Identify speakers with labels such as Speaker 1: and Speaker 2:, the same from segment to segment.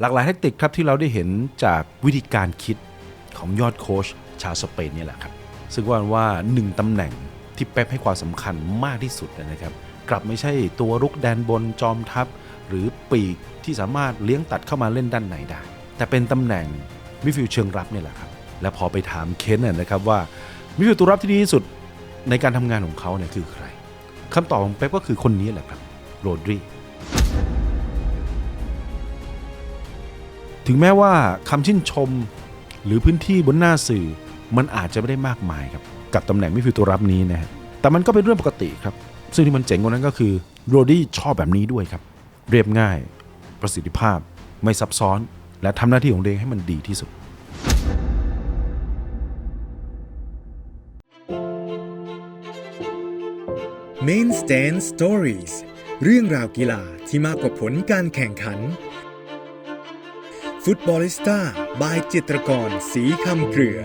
Speaker 1: หลากหลายแทคติกครับที่เราได้เห็นจากวิธีการคิดของยอดโค้ชชาวสเปนนี่แหละครับ ซึ่งว่าว่าหนึ่งตำแหน่งที่เป๊ปให้ความสำคัญมากที่สุดนะครับ กลับไม่ใช่ตัวรุกแดนบนจอมทัพ หรือปีกที่สามารถเลี้ยงตัดเข้ามาเล่นด้านในได้ แต่เป็นตำแหน่งมิฟิลเชิงรับนี่แหละครับ และพอไปถามเคนนะนะครับว่ามิฟิลตัวรับที่ดีที่สุดในการทำงานของเขาเนี่ยคือใครคำตอบของเป๊ปก็คือคนนี้แหละครับโรดรี ถึงแม้ว่าคำชื่นชมหรือพื้นที่บนหน้าสื่อ มันอาจจะไม่ได้มากมายครับกับตำแหน่งมิฟิลตัวรับนี้นะฮะแต่มันก็เป็นเรื่องปกติครับ ซึ่งที่มันเจ๋งกว่านั้นก็คือโรดี้ชอบแบบนี้ด้วยครับ เรียบง่าย ประสิทธิภาพ ไม่ซับซ้อน และทำหน้าที่ของเองให้มันดีที่สุด
Speaker 2: Main Stand Stories เรื่องราวกีฬาที่มากกว่าผลการแข่งขัน ฟุตบอลิสต้า บายจิตรกร สีคำเครือ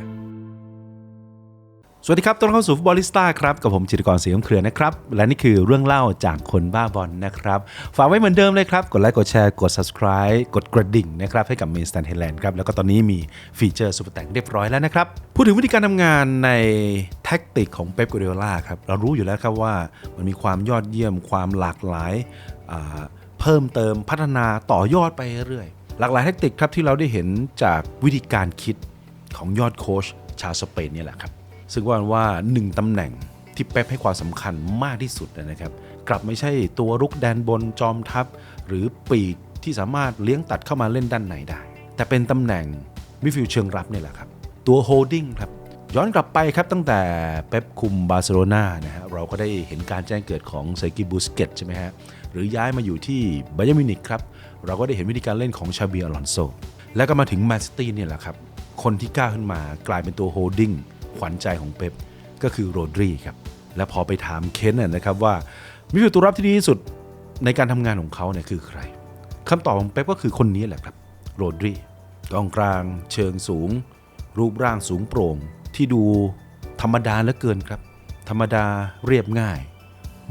Speaker 1: สวัสดีครับต้อนรับเข้าสู่ฟุตบอลิสต้าครับ กับผมจิตรกรศรีคำเครือนะครับ และนี่คือเรื่องเล่าจากคนบ้าบอลนะครับ ฝากไว้เหมือนเดิมเลยครับ กดไลค์ กดแชร์ กด subscribe กดกระดิ่งนะครับ ให้กับ Main Stand Thailand ครับ แล้วก็ตอนนี้มีฟีเจอร์สุดแต่งเรียบร้อยแล้วนะครับ พูดถึงวิธีการทำงานในแท็กติกของเป๊ปกัวเดล่าครับ เรารู้อยู่แล้วครับว่ามันมีความยอดเยี่ยม ความหลากหลาย เพิ่มเติม พัฒนา ต่อยอดไปเรื่อยๆ หลากหลายแท็กติกครับที่เราได้เห็นจากวิธีการคิดของยอดโค้ชชาวสเปนนี่แหละครับ ซึ่งว่าว่าหนึ่งตำแหน่งที่เป๊ปให้ความสำคัญมากที่สุดนะครับ กลับไม่ใช่ตัวรุกแดนบนจอมทัพ หรือปีกที่สามารถเลี้ยงตัดเข้ามาเล่นด้านในได้ แต่เป็นตำแหน่งมิฟิลเชิงรับนี่แหละครับ ตัวโฮดดิ้งครับ ย้อนกลับไปครับตั้งแต่เป๊ปคุมบาร์เซโลนานะฮะเราก็ได้เห็นการแจ้งเกิดของเซกิบูสเกตใช่ไหมฮะหรือย้ายมาอยู่ที่ไบเยร์มิวนิกครับเราก็ได้เห็นวิธีการเล่นของชาบีอลอนโซแล้วก็มาถึงแมนซิตี้เนี่ยแหละครับคนที่ก้าวขึ้นมากลายเป็นตัวโฮดดิ้งขวัญใจของเป๊ปก็คือโรดรีครับและพอไปถามเคนนะนะครับว่ามิดฟิลด์ตัวรับที่ดีที่สุดในการทำงานของเขาเนี่ยคือใครคำตอบของเป๊ปก็คือคนนี้แหละครับโรดรีกองกลาง เชิงสูง รูปร่างสูงโปร่ง ที่ดูธรรมดาเหลือเกินครับ ธรรมดาเรียบง่าย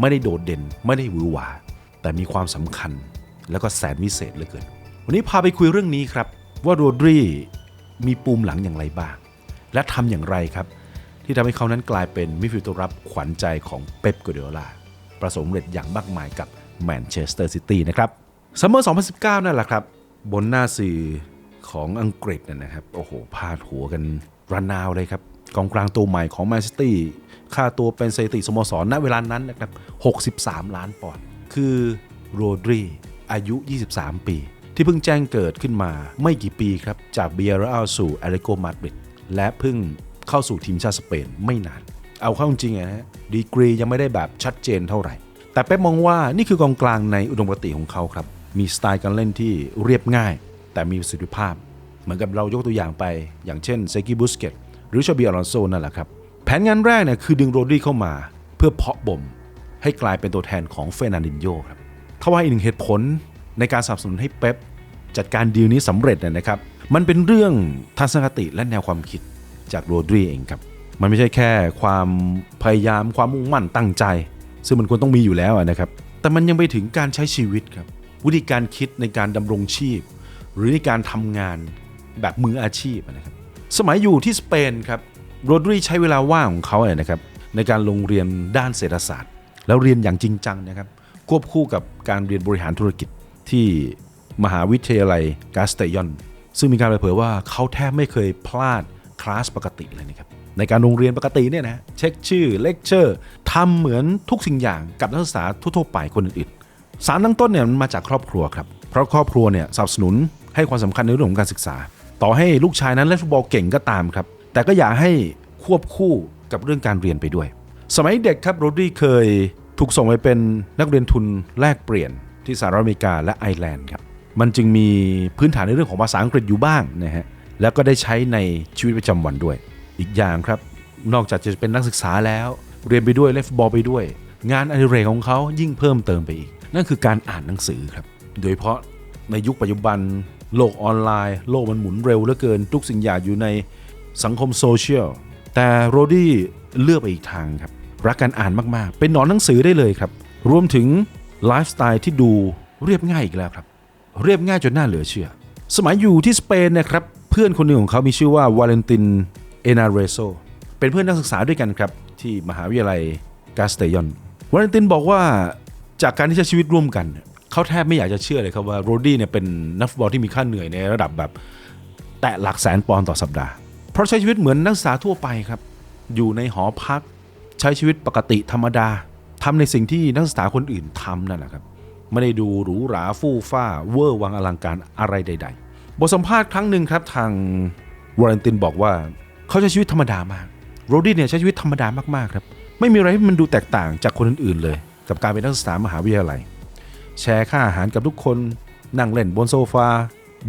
Speaker 1: ไม่ได้โดดเด่น ไม่ได้หวือหวา แต่มีความสำคัญแล้วก็แสนวิเศษเหลือเกิน วันนี้พาไปคุยเรื่องนี้ครับ ว่าโรดรีมีปูมหลังอย่างไรบ้าง และทำอย่างไรครับ ที่ทำให้เขานั้นกลายเป็นมิฟิลตัวรับขวัญใจของเป๊ปกัวเดโอลาประสบความเร็จอย่างมากมายกับแมนเชสเตอร์ซิตี้นะครับซัมเมอร์ 2019 นั่นแหละครับ บนหน้าสื่อของอังกฤษนะนะครับ โอ้โห พาดหัวกันระนาวเลยครับ กองกลางตัวใหม่ของแมนซิตี้ค่าตัวเป็นสถิติสโมสรณเวลานั้นนะครับ 63 ล้านปอนด์คือโรดรีอายุ 23 ปี ที่เพิ่งแจ้งเกิดขึ้นมาไม่กี่ปีครับ จากเบียร์อัลสู่แอริโกมาดริดและเพิ่งเข้าสู่ทีมชาติสเปนไม่นาน เอาเข้าจริงนะฮะดีกรียังไม่ได้แบบชัดเจนเท่าไหร่ แต่เป๊ปมองว่านี่คือกองกลางในอุดมคติของเขาครับ มีสไตล์การเล่นที่เรียบง่าย แต่มีประสิทธิภาพ เหมือนกับเรายกตัวอย่างไป อย่างเช่นเซกิบุสเกต รือชาบีอลอนโซนั่นแหละครับ แผนงานแรกเนี่ยคือดึงโรดรีเข้ามาเพื่อเพาะบ่ม ให้กลายเป็นตัวแทนของเฟรนันดินโยครับทว่าอีกหนึ่งเหตุผลในการสนับสนุนให้เป๊ปจัดการดีลนี้สำเร็จเนยนะครับ มันเป็นเรื่องทัศนคติและแนวความคิดจากโรดรีเองครับ มันไม่ใช่แค่ความพยายามความมุ่งมั่นตั้งใจ ซึ่งมันควรต้องมีอยู่แล้วนะครับ แต่มันยังไปถึงการใช้ชีวิตครับ วิธีการคิดในการดำรงชีพ หรือในการทำงานแบบมืออาชีพนะครับ สมัยอยู่ที่สเปนครับโรดรีใช้เวลาว่างของเขาเนี่ยนะครับในการลงเรียนด้านเศรษฐศาสตร์ แล้วเรียนอย่างจริงจังนะครับควบคู่กับการเรียนบริหารธุรกิจที่มหาวิทยาลัยกาสเตยอน ซึ่งมีการเปิดเผยว่าเขาแทบไม่เคยพลาดคลาสปกติเลยนะครับในการโรงเรียนปกติเนี่ยนะเช็คชื่อเลคเชอร์ทำเหมือนทุกสิ่งอย่างกับนักศึกษาทั่วๆไปคนอื่นๆสารตั้งต้นเนี่ยมันมาจากครอบครัวครับเพราะครอบครัวเนี่ยสนับสนุนให้ความสำคัญในเรื่องของการศึกษา ต่อให้ลูกชายนั้นเล่นฟุตบอลเก่งก็ตามครับ แต่ก็อยากให้ควบคู่กับเรื่องการเรียนไปด้วย สมัยเด็กครับโรดรีเคยถูกส่งไปเป็นนักเรียนทุนแลกเปลี่ยนที่สหรัฐอเมริกาและไอร์แลนด์ครับ มันจึงมีพื้นฐานในเรื่องของภาษาอังกฤษอยู่บ้างนะฮะ แล้วก็ได้ใช้ในชีวิตประจำวันด้วย อีกอย่างครับ นอกจากจะเป็นนักศึกษาแล้ว เรียนไปด้วยเล่นฟุตบอลไปด้วย งานอดิเรกของเขายิ่งเพิ่มเติมไปอีก นั่นคือการอ่านหนังสือครับ โดยเฉพาะในยุคปัจจุบัน โลกออนไลน์ โลกมันหมุนเร็วเหลือเกิน ทุกสิ่งอย่างอยู่ในสังคมโซเชียล แต่โรดี้เลือกไปอีกทางครับ รักการอ่านมาก ๆ เป็นหนอนหนังสือได้เลยครับ รวมถึงไลฟ์สไตล์ที่ดูเรียบง่ายอีกแล้วครับ เรียบง่ายจนน่าเหลือเชื่อ สมัยอยู่ที่สเปนนะครับ เพื่อนคนหนึ่งของเขามีชื่อว่าวาเลนติน เอนาเรโซ เป็นเพื่อนนักศึกษาด้วยกันครับ ที่มหาวิทยาลัยกาสเตยอน วาเลนตินบอกว่าจากการที่ใช้ชีวิตร่วมกัน เขาแทบไม่อยากจะเชื่อเลยครับว่าโรดี้เนี่ยเป็นนักฟุตบอลที่มีค่าเหนื่อยในระดับแบบ แตะหลักแสนปอนด์ต่อสัปดาห์ เพราะใช้ชีวิตเหมือนนักศึกษาทั่วไปครับ อยู่ในหอพักใช้ชีวิตปกติธรรมดาทำในสิ่งที่นักศึกษาคนอื่นทำนั่นแหละครับไม่ได้ดูหรูหราฟู่ฟ้าเวอร์วังอลังการอะไรใด ๆ บทสัมภาษณ์ครั้งหนึ่งครับทางวอร์เรนตินบอกว่าเขาใช้ชีวิตธรรมดามากโรดี้เนี่ยใช้ชีวิตธรรมดามากๆครับไม่มีอะไรที่มันดูแตกต่างจากคนอื่นๆเลย กับการเป็นนักศึกษามหาวิทยาลัย แชร์ค่าอาหารกับทุกคน นั่งเล่นบนโซฟา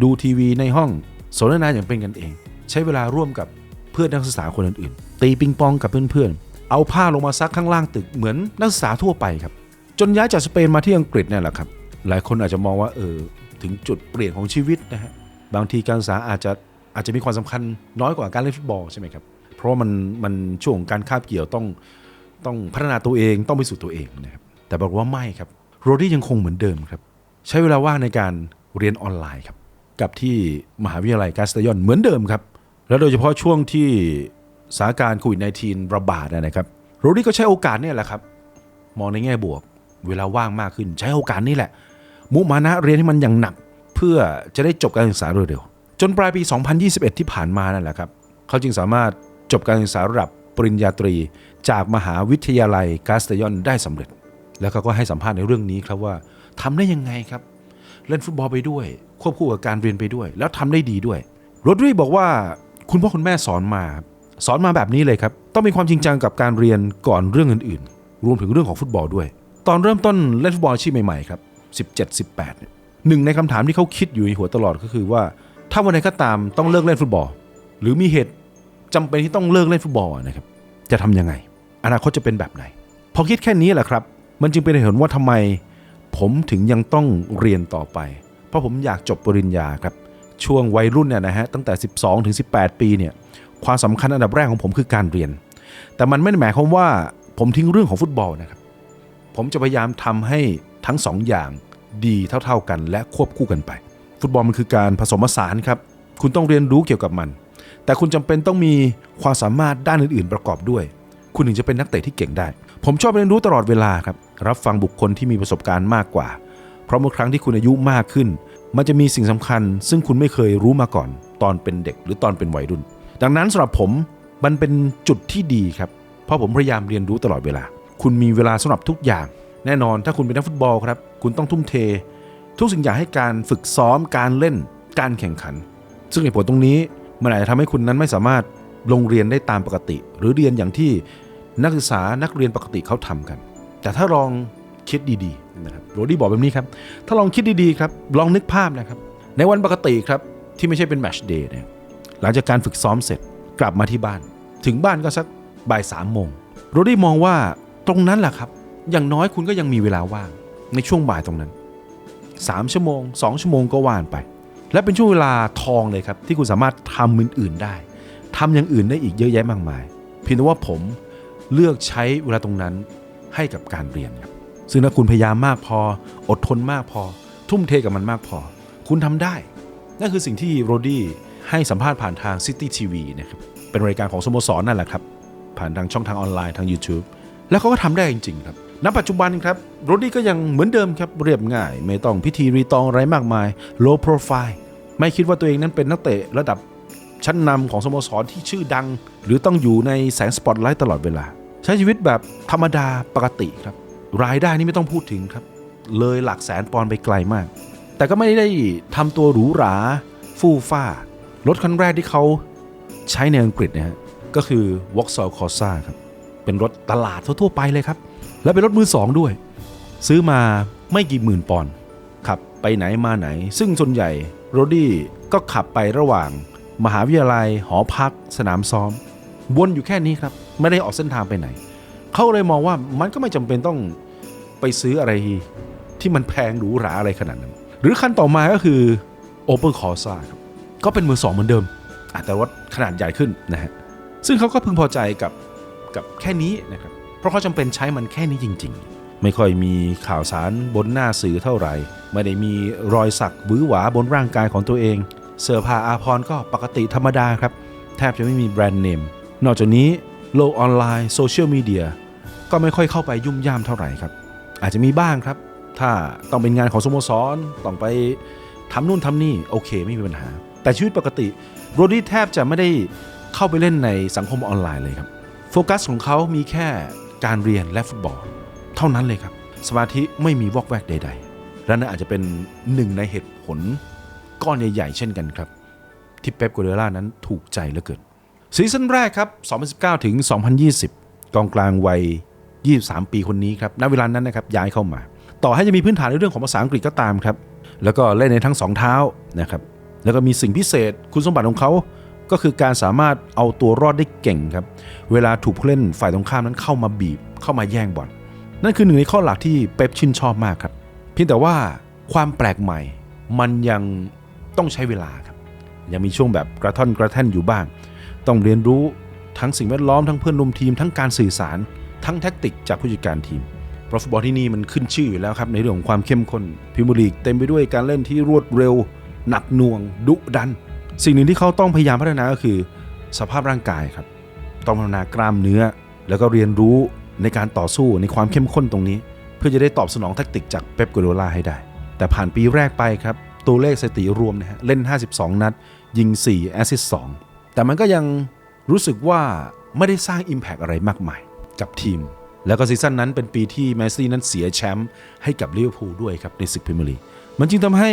Speaker 1: ดูทีวีในห้อง สนทนาอย่างเป็นกันเอง ใช้เวลาร่วมกับเพื่อนนักศึกษาคนอื่นๆ ตีปิงปองกับเพื่อนๆ เอาผ้าลงมาซักข้างล่างตึกเหมือนนักศึกษาทั่วไปครับ จนย้ายจากสเปนมาที่อังกฤษเนี่ยแหละครับ หลายคนอาจจะมองว่าเออถึงจุดเปลี่ยนของชีวิตนะฮะ บางทีการศึกษาอาจจะอาจจะมีความสำคัญน้อยกว่าการเล่นฟุตบอลใช่ไหมครับ เพราะมันมันช่วงการคาบเกี่ยวต้องต้องพัฒนาตัวเองต้องไปสู่ตัวเองนะครับ แต่บอกว่าไม่ครับ โรดี้ยังคงเหมือนเดิมครับ ใช้เวลาว่างในการเรียนออนไลน์ครับ กับที่มหาวิทยาลัยกาสเตยอนเหมือนเดิมครับ แล้วโดยเฉพาะช่วงที่สถานการณ์โควิด -19 ระบาดนะครับโรดี้ก็ใช้โอกาสนี่แหละครับ มองในแง่บวก เวลาว่างมากขึ้น ใช้โอกาสนี้แหละ มุมานะเรียนให้มันอย่างหนัก เพื่อจะได้จบการศึกษาเร็วๆจนปลายปี 2021 ที่ผ่านมานั่นแหละครับเขาจึงสามารถจบการศึกษาระดับปริญญาตรีจากมหาวิทยาลัยกาสเตยอนได้สำเร็จ แล้วเขาก็ให้สัมภาษณ์ในเรื่องนี้ครับว่าทำได้ยังไงครับ เล่นฟุตบอลไปด้วย ควบคู่กับการเรียนไปด้วย แล้วทำได้ดีด้วยโรดรีบอกว่าคุณพ่อคุณแม่สอนมา สอนมาแบบนี้เลยครับ ต้องมีความจริงจังกับการเรียนก่อนเรื่องอื่นๆ รวมถึงเรื่องของฟุตบอลด้วย ตอนเริ่มต้นเล่นฟุตบอลอาชีพใหม่ๆครับ17 18หนึ่งในคำถามที่เขาคิดอยู่ในหัวตลอดก็คือว่า ถ้าวันไหนก็ตามต้องเลิกเล่นฟุตบอล หรือมีเหตุจำเป็นที่ต้องเลิกเล่นฟุตบอลนะครับจะทำยังไง อนาคตจะเป็นแบบไหนพอคิดแค่นี้แหละครับ มันจึงเป็นเหตุผลว่าทำไม ผมถึงยังต้องเรียนต่อไป เพราะผมอยากจบปริญญาครับ ช่วงวัยรุ่นเนี่ยนะฮะตั้งแต่ 12ถึง18 ปีเนี่ยความสำคัญอันดับแรกของผมคือการเรียน แต่มันไม่ได้หมายความว่าผมทิ้งเรื่องของฟุตบอลนะครับ ผมจะพยายามทำให้ทั้งสองอย่างดีเท่า ๆกันและควบคู่กันไป ฟุตบอลมันคือการผสมผสานครับ คุณต้องเรียนรู้เกี่ยวกับมัน แต่คุณจำเป็นต้องมีความสามารถด้านอื่น ๆ ประกอบด้วย คุณถึงจะเป็นนักเตะที่เก่งได้ ผมชอบเรียนรู้ตลอดเวลาครับ รับฟังบุคคลที่มีประสบการณ์มากกว่า เพราะเมื่อครั้งที่คุณอายุมากขึ้น มันจะมีสิ่งสำคัญ ซึ่งคุณไม่เคยรู้มาก่อน ตอนเป็นเด็กหรือตอนเป็นวัยรุ่น ดังนั้นสำหรับผมมันเป็นจุดที่ดีครับ เพราะผมพยายามเรียนรู้ตลอดเวลา คุณมีเวลาสำหรับทุกอย่าง แน่นอนถ้าคุณเป็นนักฟุตบอลครับ คุณต้องทุ่มเท ทุกสิ่งอย่างให้การฝึกซ้อมการเล่น การแข่งขัน ซึ่งเหตุผลตรงนี้มันอาจจะทำให้คุณนั้นไม่สามารถลงเรียนได้ตามปกติ หรือเรียนอย่างที่ นักศึกษานักเรียนปกติเขาทำกัน แต่ถ้าลองคิดดีๆนะครับโรดี้บอกแบบนี้ครับ ถ้าลองคิดดีๆครับ ลองนึกภาพนะครับ ในวันปกติครับ ที่ไม่ใช่เป็นแมชเดย์เนี่ยหลังจากการฝึกซ้อมเสร็จกลับมาที่บ้าน ถึงบ้านก็สักบ่ายสามโมงโรดี้มองว่าตรงนั้นแหละครับ อย่างน้อยคุณก็ยังมีเวลาว่างในช่วงบ่ายตรงนั้น 3 ชั่วโมง 2 ชั่วโมงก็ว่านไป และเป็นช่วงเวลาทองเลยครับ ที่คุณสามารถทำอื่นๆได้ทำอย่างอื่นได้อีกเยอะแยะมากมายเพียงแต่ว่าผม เลือกใช้เวลาตรงนั้นให้กับการเรียนครับซึ่งถ้าคุณพยายามมากพอ อดทนมากพอ ทุ่มเทกับมันมากพอ คุณทำได้ นั่นคือสิ่งที่โรดี้ให้สัมภาษณ์ผ่านทาง City TV นะครับเป็นรายการของสโมสรนั่นแหละครับ ผ่านทางช่องทางออนไลน์ทาง YouTube แล้วเขาก็ทำได้จริงๆครับณปัจจุบันครับโรดี้ก็ยังเหมือนเดิมครับเรียบง่าย ไม่ต้องพิธีรีตองอะไรมากมาย low profile ไม่คิดว่าตัวเองนั้นเป็นนักเตะระดับ ชั้นนำของสโมสรที่ชื่อดัง หรือต้องอยู่ในแสงสปอตไลท์ตลอดเวลา ใช้ชีวิตแบบธรรมดาปกติครับ รายได้นี่ไม่ต้องพูดถึงครับ เลยหลักแสนปอนไปไกลมาก แต่ก็ไม่ได้ทำตัวหรูหราฟู่ฟ้ารถคันแรกที่เขาใช้ในอังกฤษนะฮะก็คือ Vauxhall Corsa ครับเป็นรถตลาดทั่วๆไปเลยครับ และเป็นรถมือสองด้วย ซื้อมาไม่กี่หมื่นปอนด์ขับไปไหนมาไหน ซึ่งส่วนใหญ่โรดี้ก็ขับไประหว่าง มหาวิทยาลัย หอพัก สนามซ้อม วนอยู่แค่นี้ครับ ไม่ได้ออกเส้นทางไปไหน เขาเลยมองว่ามันก็ไม่จำเป็นต้องไปซื้ออะไรที่มันแพงหรูหราอะไรขนาดนั้น หรือคันต่อมาก็คือ Opel Corsa ครับก็เป็นมือสองเหมือนเดิม แต่รถขนาดใหญ่ขึ้นนะฮะซึ่งเขาก็พึงพอใจกับกับแค่นี้นะครับเพราะเขาจำเป็นใช้มันแค่นี้จริง ๆไม่ค่อยมีข่าวสารบนหน้าสื่อเท่าไหร่ ไม่ได้มีรอยสักบื้อหวาบนร่างกายของตัวเอง เสื้อผ้าอาภรณ์ก็ปกติธรรมดาครับ แทบจะไม่มีแบรนด์เนม นอกจากนี้โลกออนไลน์โซเชียลมีเดียก็ไม่ค่อยเข้าไปยุ่มย่ามเท่าไหร่ครับ อาจจะมีบ้างครับ ถ้าต้องเป็นงานของสโมสรต้องไปทำนู่นทำนี่โอเคไม่มีปัญหา แต่ชีวิตปกติโรดี้แทบจะไม่ได้เข้าไปเล่นในสังคมออนไลน์เลยครับ โฟกัสของเขามีแค่การเรียนและฟุตบอล เท่านั้นเลยครับ สมาธิไม่มีวอกแวกใด ๆ และนั่นอาจจะเป็นหนึ่งในเหตุผล ก้อนใหญ่ๆ เช่นกันครับ ที่เป๊ปกัวเดล่านั้นถูกใจเหลือเกินซีซั่นแรกครับ 2019 ถึง 2020 กองกลางวัย 23 ปีคนนี้ครับณเวลานั้นนะครับย้ายเข้ามา ต่อให้จะมีพื้นฐานในเรื่องของภาษาอังกฤษก็ตามครับ แล้วก็เล่นในทั้งสองเท้านะครับแล้วก็มีสิ่งพิเศษคุณสมบัติของเขาก็คือการสามารถเอาตัวรอดได้เก่งครับ เวลาถูกผู้เล่นฝ่ายตรงข้ามนั้นเข้ามาบีบเข้ามาแย่งบอลนั่นคือหนึ่งในข้อหลักที่เป๊ปชื่นชอบมากครับ เพียงแต่ว่าความแปลกใหม่ มันยัง ต้องใช้เวลาครับยังมีช่วงแบบกระท่อนกระแท่นอยู่บ้าง ต้องเรียนรู้ทั้งสิ่งแวดล้อมทั้งเพื่อนร่วมทีมทั้งการสื่อสาร ทั้งแท็กติกจากผู้จัดการทีมเพราะฟุตบอลที่นี่มันขึ้นชื่ออยู่แล้วครับในเรื่องของความเข้มข้นพรีเมียร์ลีกเต็มไปด้วยการเล่นที่รวดเร็ว หนักหน่วง ดุดัน สิ่งหนึ่งที่เขาต้องพยายามพัฒนาก็คือ สภาพร่างกายครับต้องพัฒนากล้ามเนื้อ แล้วก็เรียนรู้ในการต่อสู้ในความเข้มข้นตรงนี้ เพื่อจะได้ตอบสนองแทคติกจากเป๊ปกัวโดล่าให้ได้ แต่ผ่านปีแรกไปครับ ตัวเลขสถิติรวมนะฮะเล่น 52 นัด ยิง 4 แอสซิสต์2แต่มันก็ยังรู้สึกว่าไม่ได้สร้าง Impact อะไรมากมายกับทีม แล้วก็ซีซั่นนั้นเป็นปีที่แมซี่นั้นเสียแชมป์ให้กับลิเวอร์พูลด้วยครับในศึกพรีเมียร์ลีกมันจึงทำให้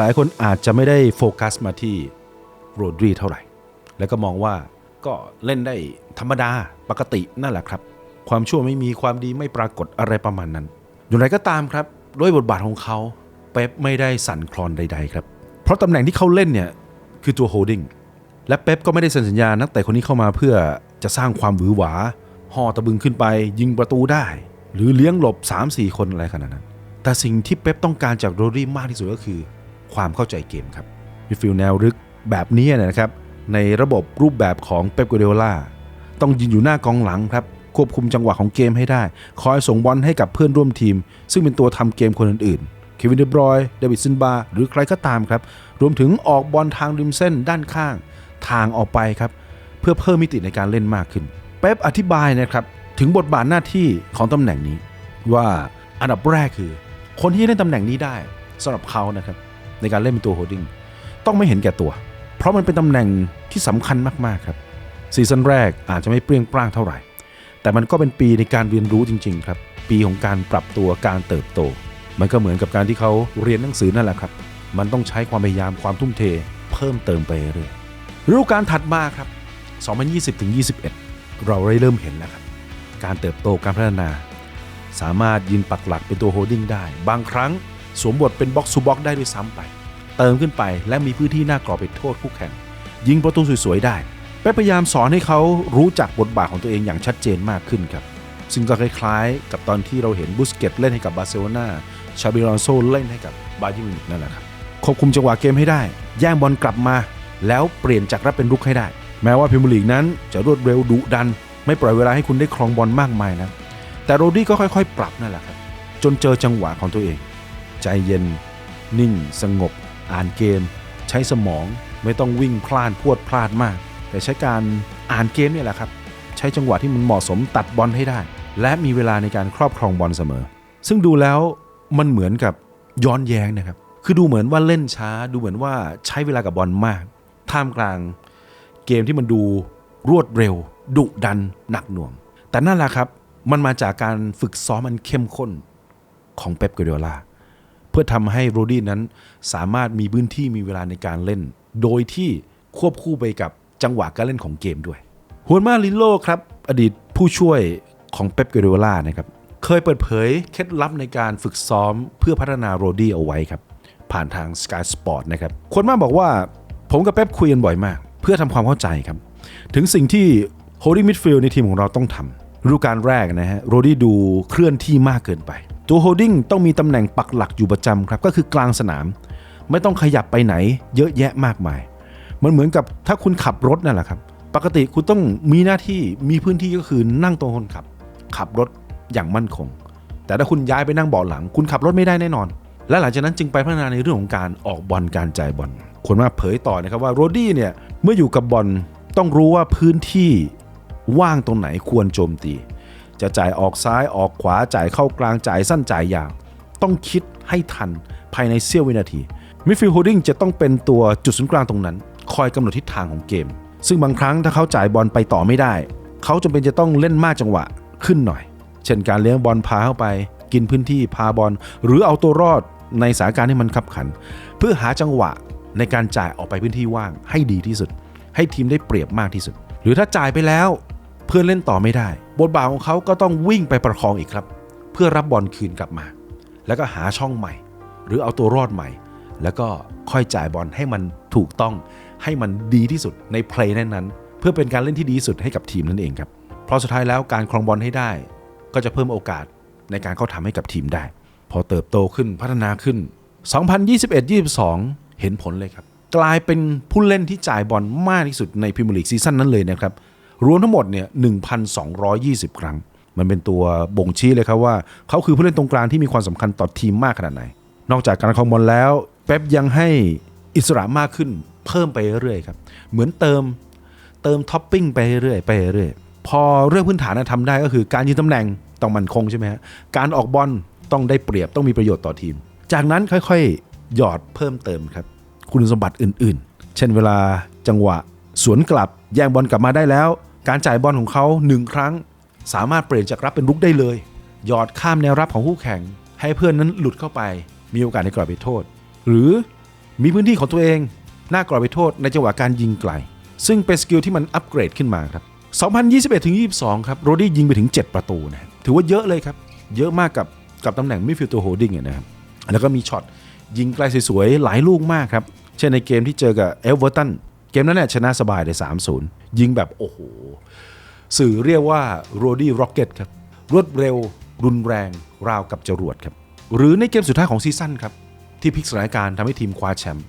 Speaker 1: หลายคนอาจจะไม่ได้โฟกัสมาที่โรดรีเท่าไหร่ แล้วก็มองว่าก็เล่นได้ธรรมดาปกตินั่นแหละครับ ความชั่วไม่มีความดีไม่ปรากฏอะไรประมาณนั้น อย่างไรก็ตามครับ ด้วยบทบาทของเขา เป๊ปไม่ได้สั่นคลอนใดๆครับ เพราะตำแหน่งที่เขาเล่นเนี่ยคือตัวโฮดดิ้งและเป๊ปก็ไม่ได้เซ็นสัญญานักเตะคนนี้เข้ามาเพื่อจะสร้างความหวือหวาห่อตะบึงขึ้นไปยิงประตูได้ หรือเลี้ยงหลบ 3-4 คนอะไรขนาดนั้น แต่สิ่งที่เป๊ปต้องการจากโรดรี่มากที่สุดก็คือ ความเข้าใจเกมครับมิดฟิลด์แนวรึกแบบนี้นะครับ ในระบบรูปแบบของเป๊ปกัวเดโอลาต้องยืนอยู่หน้ากองหลังครับ ควบคุมจังหวะของเกมให้ได้ คอยส่งบอลให้กับเพื่อนร่วมทีม ซึ่งเป็นตัวทำเกมคนอื่นๆ วินเดบรอยน์เดวิดซินบา หรือใครก็ตามครับ รวมถึงออกบอลทางริมเส้นด้านข้าง ทางออกไปครับ เพื่อเพิ่มมิติในการเล่นมากขึ้น เป๊ปอธิบายนะครับถึงบทบาทหน้าที่ของตำแหน่งนี้ ว่าอันดับแรกคือ คนที่เล่นตำแหน่งนี้ได้สำหรับเขานะครับในการเล่นเป็นตัวโฮดดิ้งต้องไม่เห็นแก่ตัว เพราะมันเป็นตำแหน่งที่สำคัญมากๆครับซีซั่นแรกอาจจะไม่เปรี้ยงปร้างเท่าไหร่ แต่มันก็เป็นปีในการเรียนรู้จริง ๆ ครับ ปีของการปรับตัวการเติบโต มันก็เหมือนกับการที่เขาเรียนหนังสือนั่นแหละครับ มันต้องใช้ความพยายามความทุ่มเท เพิ่มเติมไปเรื่อยฤดูกาลถัดมาครับ 2020-21 เราได้เริ่มเห็นแล้วครับ การเติบโตการพัฒนา สามารถยืนปักหลักเป็นตัวโฮดดิ้งได้ บางครั้งสวมบทเป็นบ็อกซ์ซูบ็อกได้ด้วยซ้ำไป เติมขึ้นไปและมีพื้นที่หน้ากรอบไปโทษคู่แข่ง ยิงประตูสวยๆได้เป๊ปพยายามสอนให้เขารู้จักบทบาทของตัวเองอย่างชัดเจนมากขึ้นครับ ซึ่งก็คล้ายๆ กับตอนที่เราเห็นบุสเกตเล่นให้กับบาร์เซโลนา ชาบิลอนโซเล่นให้กับบาเยิร์นมิวนิกนั่นแหละครับควบคุมจังหวะเกมให้ได้ แย่งบอลกลับมา แล้วเปลี่ยนจากรับเป็นรุกให้ได้ แม้ว่าพรีเมียร์ลีกนั้นจะรวดเร็วดุดัน ไม่ปล่อยเวลาให้คุณได้ครองบอลมากมายนะแต่โรดี้ก็ค่อยๆ ปรับนั่นแหละครับจนเจอจังหวะของตัวเอง ใจเย็น นิ่ง สงบ อ่านเกม ใช้สมองไม่ต้องวิ่งพลาดพวดพลาดมาก แต่ใช้การอ่านเกมเนี่ยแหละครับใช้จังหวะที่มันเหมาะสมตัดบอลให้ได้ และมีเวลาในการครอบครองบอลเสมอ ซึ่งดูแล้ว มันเหมือนกับย้อนแย้งนะครับ คือดูเหมือนว่าเล่นช้า ดูเหมือนว่าใช้เวลากับบอลมาก ท่ามกลางเกมที่มันดูรวดเร็ว ดุดันหนักหน่วง แต่นั่นแหละครับ มันมาจากการฝึกซ้อมมันเข้มข้นของเป๊ปกัวเดอลาเพื่อทำให้โรดี้นั้นสามารถมีพื้นที่มีเวลาในการเล่น โดยที่ควบคู่ไปกับจังหวะการเล่นของเกมด้วยฮวนมาลิโลครับ อดีตผู้ช่วยของเป๊ปกัวเดอลานะครับ เคยเปิดเผยเคล็ดลับในการฝึกซ้อมเพื่อพัฒนาโรดี้เอาไว้ครับ ผ่านทาง Sky Sport นะครับ คนมาบอกว่าผมกับเป๊ปคุยกันบ่อยมาก เพื่อทำความเข้าใจครับ ถึงสิ่งที่ holding midfield ในทีมของเราต้องทำฤดูกาลแรกนะฮะโรดี้ดูเคลื่อนที่มากเกินไป ตัว holding ต้องมีตำแหน่งปักหลักอยู่ประจำครับ ก็คือกลางสนาม ไม่ต้องขยับไปไหน เยอะแยะมากมาย มันเหมือนกับถ้าคุณขับรถนั่นแหละครับ ปกติคุณต้องมีหน้าที่มีพื้นที่ก็คือนั่งตรงคนขับ ขับรถ อย่างมั่นคง แต่ถ้าคุณย้ายไปนั่งเบาะหลัง คุณขับรถไม่ได้แน่นอน และหลังจากนั้นจึงไปพัฒนาในเรื่องของการออกบอลการจ่ายบอลคนมาเผยต่อนะครับว่าโรดี้เนี่ยเมื่ออยู่กับบอลต้องรู้ว่าพื้นที่ว่างตรงไหนควรโจมตี จะจ่ายออกซ้ายออกขวาจ่ายเข้ากลางจ่ายสั้นจ่ายยาวต้องคิดให้ทันภายในเสี้ยววินาทีมิดฟิลด์โฮดดิ้งจะต้องเป็นตัวจุดศูนย์กลางตรงนั้น คอยกำหนดทิศทางของเกม ซึ่งบางครั้งถ้าเขาจ่ายบอลไปต่อไม่ได้ เขาจำเป็นจะต้องเล่นมากจังหวะขึ้นหน่อย เช่นการเลี้ยงบอลพาเข้าไป กินพื้นที่พาบอล หรือเอาตัวรอดในสถานการณ์ที่มันขับขัน เพื่อหาจังหวะในการจ่ายออกไปพื้นที่ว่างให้ดีที่สุด ให้ทีมได้เปรียบมากที่สุด หรือถ้าจ่ายไปแล้ว เพื่อนเล่นต่อไม่ได้ บทบาทของเขาก็ต้องวิ่งไปประคองอีกครับ เพื่อรับบอลคืนกลับมา แล้วก็หาช่องใหม่ หรือเอาตัวรอดใหม่ แล้วก็ค่อยจ่ายบอลให้มันถูกต้อง ให้มันดีที่สุดในเพลย์นั้นๆเพื่อเป็นการเล่นที่ดีที่สุดให้กับทีมนั่นเองครับเพราะสุดท้ายแล้วการครองบอลให้ได้ ก็จะเพิ่มโอกาสในการเข้าทำให้กับทีมได้ พอเติบโตขึ้นพัฒนาขึ้น 2021-22 เห็นผลเลยครับ กลายเป็นผู้เล่นที่จ่ายบอลมากที่สุดในพรีเมียร์ลีกซีซั่นนั้นเลยนะครับ รวมทั้งหมดเนี่ย 1,220 ครั้ง มันเป็นตัวบ่งชี้เลยครับว่า เขาคือผู้เล่นตรงกลางที่มีความสำคัญต่อทีมมากขนาดไหน นอกจากการครองบอลแล้ว เป๊ปยังให้อิสระมากขึ้นเพิ่มไปเรื่อยๆครับ เหมือนเติมเติมท็อปปิ้งไปเรื่อยๆไปเรื่อยๆพอเรื่องพื้นฐานนะทำได้ก็คือการยืนตำแหน่ง ต้องมั่นคงใช่ไหมฮะการออกบอลต้องได้เปรียบต้องมีประโยชน์ต่อทีม จากนั้นค่อยๆ หยอดเพิ่มเติมครับ คุณสมบัติอื่นๆ เช่นเวลาจังหวะ สวนกลับแย่งบอลกลับมาได้แล้ว การจ่ายบอลของเขาหนึ่งครั้ง สามารถเปลี่ยนจากรับเป็นรุกได้เลย หยอดข้ามแนวรับของคู่แข่ง ให้เพื่อนนั้นหลุดเข้าไป มีโอกาสในกรอบไปโทษ หรือมีพื้นที่ของตัวเองหน้ากรอบไปโทษในจังหวะการยิงไกล ซึ่งเป็นสกิลที่มันอัปเกรดขึ้นมาครับ2021-22 ครับ โรดี้ยิงไปถึง 7 ประตูนะครับ ถือว่าเยอะเลยครับ เยอะมากกับกับตำแหน่งมิดฟิลด์ตัวโฮดดิ้งเนี่ยนะครับแล้วก็มีช็อตยิงไกลสวยๆ หลายลูกมากครับ เช่นในเกมที่เจอกับเอลเวอร์ตันเกมนั้นเนี่ยชนะสบายเลย3-0 ยิงแบบโอ้โห สื่อเรียกว่าโรดี้ร็อกเก็ตครับรวดเร็วรุนแรงราวกับจรวดครับหรือในเกมสุดท้ายของซีซั่นครับที่พลิกสถานการณ์ทำให้ทีมคว้าแชมป์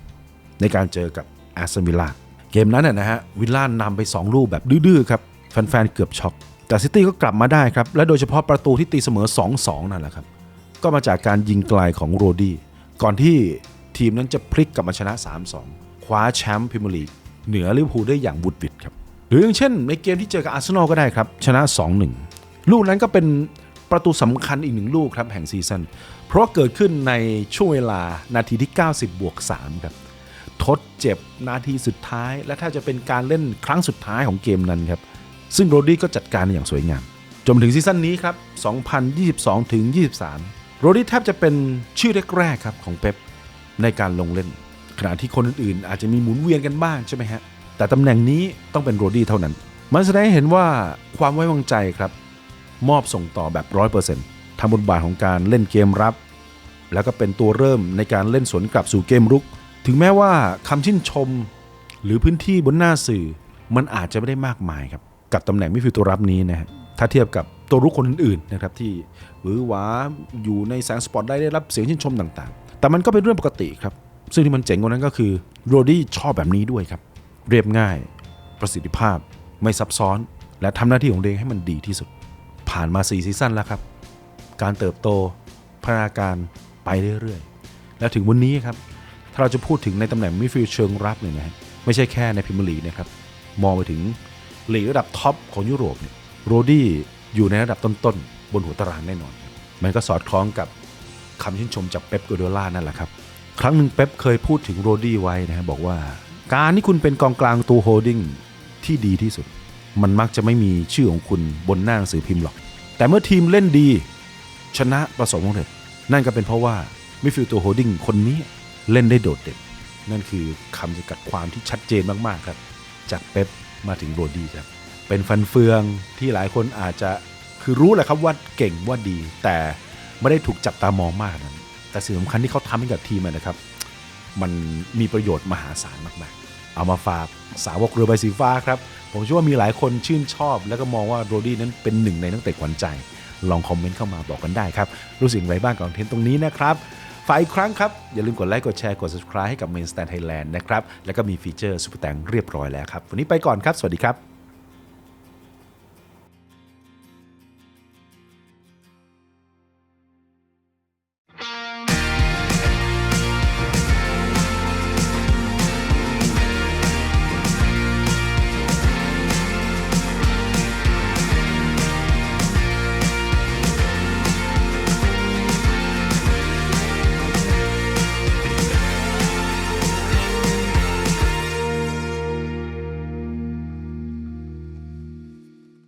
Speaker 1: ในการเจอกับแอสตันวิลล่าเกมนั้นนะนะฮะวิลล่านำไป 2 ลูกแบบดื้อๆครับแฟนๆเกือบช็อก แต่ซิตี้ก็กลับมาได้ครับ และโดยเฉพาะประตูที่ตีเสมอ 2-2 นั่นแหละครับ ก็มาจากการยิงไกลของโรดี้ก่อนที่ทีมนั้นจะพลิกกลับมาชนะ 3-2 คว้าแชมป์พรีเมียร์ลีกเหนือลิเวอร์พูลได้อย่างบุดวิดครับ หรืออย่างเช่น ในเกมที่เจอกับอาร์เซนอลก็ได้ครับ ชนะ 2-1 ลูกนั้นก็เป็นประตูสำคัญอีกหนึ่งลูกครับแห่งซีซั่นเพราะเกิดขึ้นในช่วงเวลานาทีที่ 90 บวก 3 ครับ ทดเจ็บนาทีสุดท้าย และถ้าจะเป็นการเล่นครั้งสุดท้ายของเกมนั้นครับ ซึ่งโรดี้ก็จัดการอย่างสวยงาม จนถึงซีซั่นนี้ครับ 2022 ถึง 23 โรดี้แทบจะเป็นชื่อแรกๆครับของเป๊ปในการลงเล่น ขณะที่คนอื่นๆ อาจจะมีหมุนเวียนกันบ้างใช่ไหมฮะ แต่ตำแหน่งนี้ต้องเป็นโรดี้เท่านั้น มันแสดงให้เห็นว่าความไว้วางใจครับ มอบส่งต่อแบบ 100%ทำบทบาทของการเล่นเกมรับ แล้วก็เป็นตัวเริ่มในการเล่นสวนกลับสู่เกมรุก ถึงแม้ว่าคำชื่นชม หรือพื้นที่บนหน้าสื่อมันอาจจะไม่ได้มากมายครับ กับตำแหน่งมิดฟิลด์ตัวรับนี้นะฮะถ้าเทียบกับตัวรุกคนอื่นๆนะครับที่หวือหวาอยู่ในแสงสปอตได้ได้รับเสียงชื่นชมต่างๆ แต่มันก็เป็นเรื่องปกติครับ ซึ่งที่มันเจ๋งกว่านั้นก็คือโรดี้ชอบแบบนี้ด้วยครับ เรียบง่าย ประสิทธิภาพ ไม่ซับซ้อน และทำหน้าที่ของเองให้มันดีที่สุด ผ่านมา4ซีซั่นแล้วครับ การเติบโตพัฒนาการไปเรื่อยๆ แล้วถึงวันนี้ครับถ้าเราจะพูดถึงในตำแหน่งมิดฟิลด์เชิงรับเนี่ยนะฮะไม่ใช่แค่ในพรีเมียร์ลีกนะครับมองไปถึง ลีกระดับท็อปของยุโรปเนี่ยโรดี้อยู่ในระดับต้นๆ บนหัวตารางแน่นอน มันก็สอดคล้องกับคำชื่นชมจากเป๊ปกัวเดล่านั่นแหละครับ ครั้งหนึ่งเป๊ปเคยพูดถึงโรดี้ไว้นะฮะบอกว่า การที่คุณเป็นกองกลางตัวโฮลดิ้งที่ดีที่สุด มันมักจะไม่มีชื่อของคุณบนหน้าหนังสือพิมพ์หรอก แต่เมื่อทีมเล่นดี ชนะประสบความสำเร็จนั่นก็เป็นเพราะว่ามิฟิลตัวโฮลดิ้งคนนี้เล่นได้โดดเด่นนั่นคือคำจำกัดความที่ชัดเจนมากๆครับ จากเป๊ป มาถึงโรดี้ครับ เป็นฟันเฟืองที่หลายคนอาจจะคือรู้แหละครับว่าเก่งว่าดี แต่ไม่ได้ถูกจับตามองมากนั้นแต่สิ่งสำคัญที่เขาทำให้กับทีมนะครับ มันมีประโยชน์มหาศาลมากๆ เอามาฝากสาวกเรือใบสีฟ้าครับ ผมเชื่อว่ามีหลายคนชื่นชอบ แล้วก็มองว่าโรดี้นั้นเป็นหนึ่งในนักเตะขวัญใจ ลองคอมเมนต์เข้ามาบอกกันได้ครับ รู้สึกอย่างไรบ้างกับเทนต์ตรงนี้นะครับ ฝากอีกครั้งครับ อย่าลืมกดไลค์กดแชร์กด subscribe ให้กับ Main Stand Thailand นะครับ แล้วก็มีฟีเจอร์ซุปเปอร์แตงเรียบร้อยแล้วครับ วันนี้ไปก่อนครับ สวัสดีครับ